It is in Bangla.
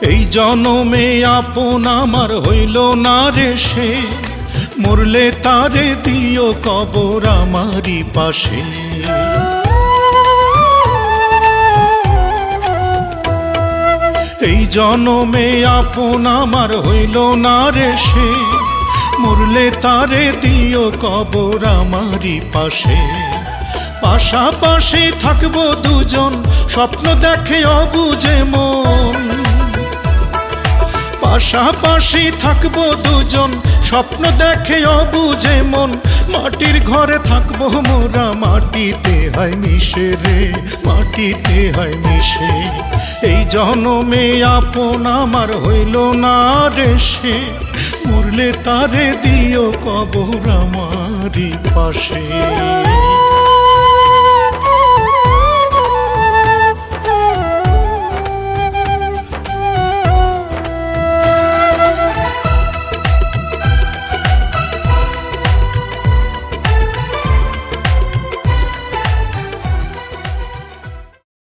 এই জনমে আপন আমার হইল না রে সে। মরলে তারে দিও কবর আমারই পাশে। এই জনমে আপন আমার হইল না রে সে। মরলে তারে দিও কবর আমারই পাশে। পাশাপাশি থাকব দুজন, স্বপ্ন দেখে অবুঝে মন। পাশাপাশি থাকব দুজন। স্বপ্ন দেখে অবুঝে মন। মাটির ঘরে থাকব মোরা। মাটিতে হয় মিশে রে। মাটিতে হয় মিশে। এই জনমে আপন আমার হইল না রে সে। মরলে তারে দিও কবর আমারই পাশে।